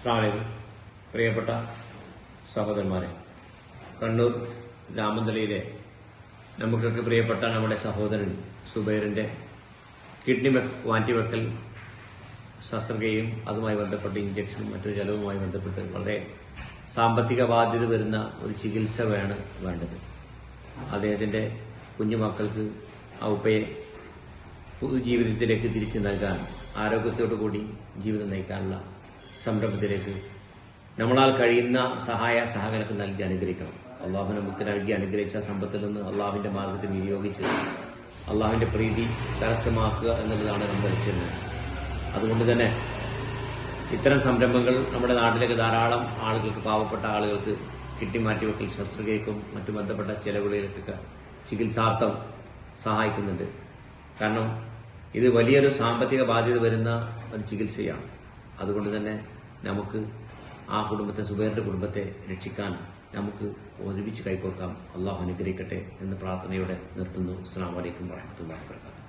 സ്ലാലേക്കും പ്രിയപ്പെട്ട സഹോദരന്മാരെ കണ്ണൂർ രാമന്തലയിലെ നമുക്കൊക്കെ പ്രിയപ്പെട്ട നമ്മുടെ സഹോദരൻ സുബൈറിന്റെ കിഡ്നി വെ- മാറ്റിവെക്കൽ ശസ്ത്രക്രിയയും അതുമായി ബന്ധപ്പെട്ട് ഇഞ്ചക്ഷനും മറ്റൊരു ചെലവുമായി ബന്ധപ്പെട്ട് വളരെ സാമ്പത്തിക ബാധ്യത വരുന്ന ഒരു ചികിത്സ വേണം വേണ്ടത്. അദ്ദേഹത്തിന്റെ കുഞ്ഞുമക്കൾക്ക് ആ ഉപ്പയെ ജീവിതത്തിലേക്ക് തിരിച്ചു നൽകാൻ ആരോഗ്യത്തോടു കൂടി ജീവിതം നയിക്കാനുള്ള സംരംഭത്തിലേക്ക്. നമ്മളാൽ കഴിയുന്ന സഹായ സഹകരണത്തിൽ നൽകി അനുഗ്രഹിക്കണം. അള്ളാഹു നമുക്ക് നൽകി അനുഗ്രഹിച്ച സമ്പത്തിൽ നിന്ന് അള്ളാഹുവിന്റെ മാർഗത്തിൽ വിനിയോഗിച്ച് അള്ളാഹുവിന്റെ പ്രീതി കരസ്ഥമാക്കുക എന്നുള്ളതാണ് നമ്മൾ ലക്ഷ്യം. അതുകൊണ്ട് തന്നെ ഇത്തരം സംരംഭങ്ങൾ നമ്മുടെ നാട്ടിലേക്ക് ധാരാളം ആളുകൾക്ക് പാവപ്പെട്ട ആളുകൾക്ക് കിട്ടി മാറ്റിവെക്കൽ ശസ്ത്രക്രിയക്കും മറ്റു ബന്ധപ്പെട്ട ചെലവുകളിലേക്കൊക്കെ ചികിത്സാർത്ഥം സഹായിക്കുന്നുണ്ട്. കാരണം ഇത് വലിയൊരു സാമ്പത്തിക ബാധ്യത വരുന്ന ഒരു ചികിത്സയാണ്. അതുകൊണ്ട് തന്നെ നമുക്ക് ആ കുടുംബത്തെ സുബൈറിന്റെ കുടുംബത്തെ രക്ഷിക്കാൻ നമുക്ക് ഒരുമിച്ച് കൈകോർക്കാം. അള്ളാഹു അനുഗ്രഹിക്കട്ടെ എന്ന് പ്രാർത്ഥനയോടെ നിർത്തുന്നു. അസ്സാം വലൈക്കും വാഹമത്തല്ലാ വാബർക്കാത്തു